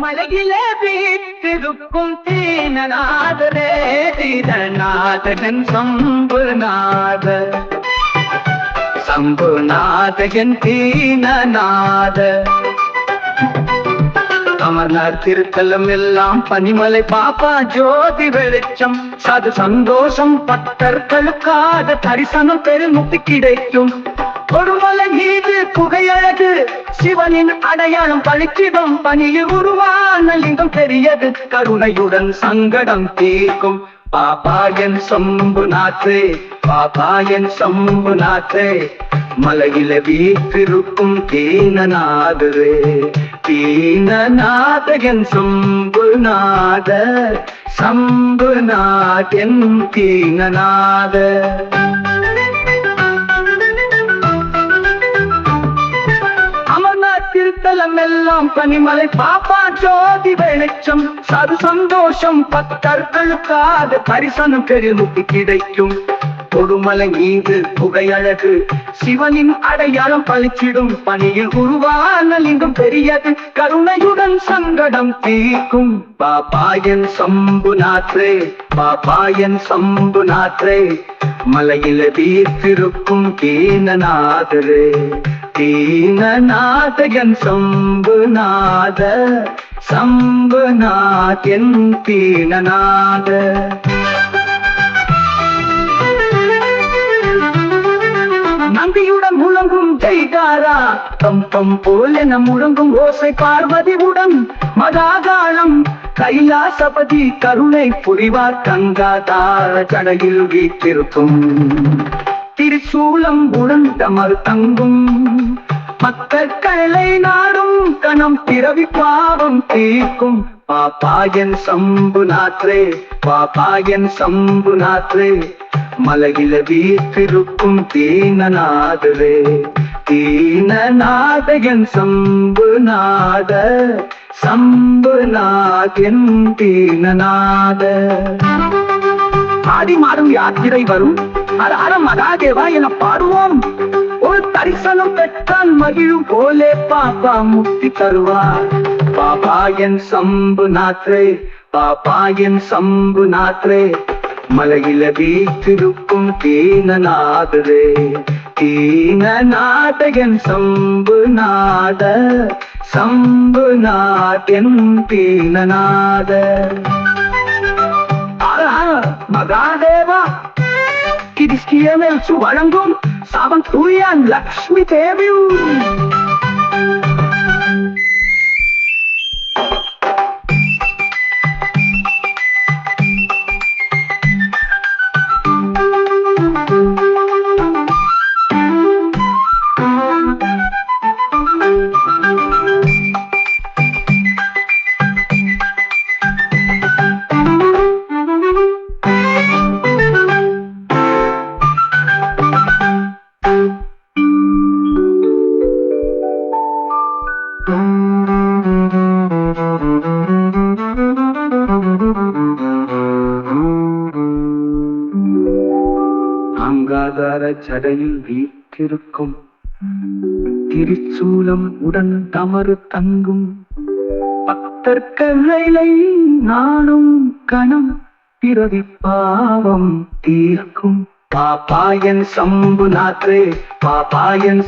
மலகிலே வீட்டிருக்கும் தீனநாதரே தீரநாதகன் சம்புநாத சம்புநாதகன் தீனநாத அமர்நாத் திருத்தலம் எல்லாம் பனிமலை பாப்பா ஜோதி வெளிச்சம். சது சந்தோஷம் பக்தர்களுக்காக தரிசனம் பெருமுக்தி கிடைக்கும். ஒரு புகையழகு சிவனின் அடையாளம் பழிச்சிடும் பணியில் உருவான லிங்கம் பெரியது. கருணையுடன் சங்கடம் தீர்க்கும் பாபாயன் சம்பு சம்புநாத்தே பாபாயன் சம்பு சம்புநாத்தே மலையில வீற்றிருக்கும் தீனநாதரே தீனநாதகன் சம்புநாத சம்புநாதன் தீனநாத உள்ளம் எல்லாம் பனிமலை பாப்பா ஜோதி வெளிச்சம். சது சந்தோஷம் பக்தர்களுக்காக பரிசனம் பெருமுக்கு கிடைக்கும். பொதுமலை மீது புகையழகு சிவனின் அடையாளம் பழிச்சிடும். பணியில் உருவான லிங்கம் பெரியது கருணையுடன் சங்கடம் தீர்க்கும். பாபாயன் சம்புநாத்ரே பாபாயன் சம்புநாத்ரே மலையில வீர்த்திருக்கும் கீனநாதரே. தீனநாதயன் சம்புநாத சம்புநாதன் தீனநாத நம்பியுடன் முழங்கும் ஜெய்காரா தம் தம் போலென முழங்கும் ஓசை பார்வதியுடன் மகாகாலம் கைலாசபதி கருணை புரிவார் கங்கா தார சடையில் வீட்டிருக்கும் திருச்சூலம் உடன் தமர் தங்கும் மக்கட்களை நாடும் கணம் பிறவி பாவம் தீர்க்கும். பாப்பாயன் சம்புநாத்ரே பாப்பாயன் சம்புநாத்ரே மலகில வீற்றிருக்கும் தீனநாதரே. தீனநாதகன் சம்புநாத சம்புநாதன் தீனநாத. ஆடி மாதம் யாத்திரை வரும் அது அற மகாதேவா என பாடுவோம். ஒரு தரிசனம் பெற்றால் மகிழும் போலே பாப்பா முக்தி தருவார். பாபா என் சம்பு நாத்ரே பாபா என் சம்பு நாத்ரே மலையில வீற்றிருக்கும் தீனநாதரே. தீனநாத என் சம்பு நாத சம்பு நாத் என் தீனநாத. கிறிஸ்டியமேல் வழங்கும் சாவன் தூயான் லக்ஷ்மி தேவியும் அங்காதார சடையில் வீற்றிருக்கும். திருச்சூலம் உடன் தமறு தங்கும். பக்தர்களை நானும் கணம் பிறவி பாவம் தீர்க்கும். பாப்பாயன் சம்புநாத்ரே பாப்பாயன்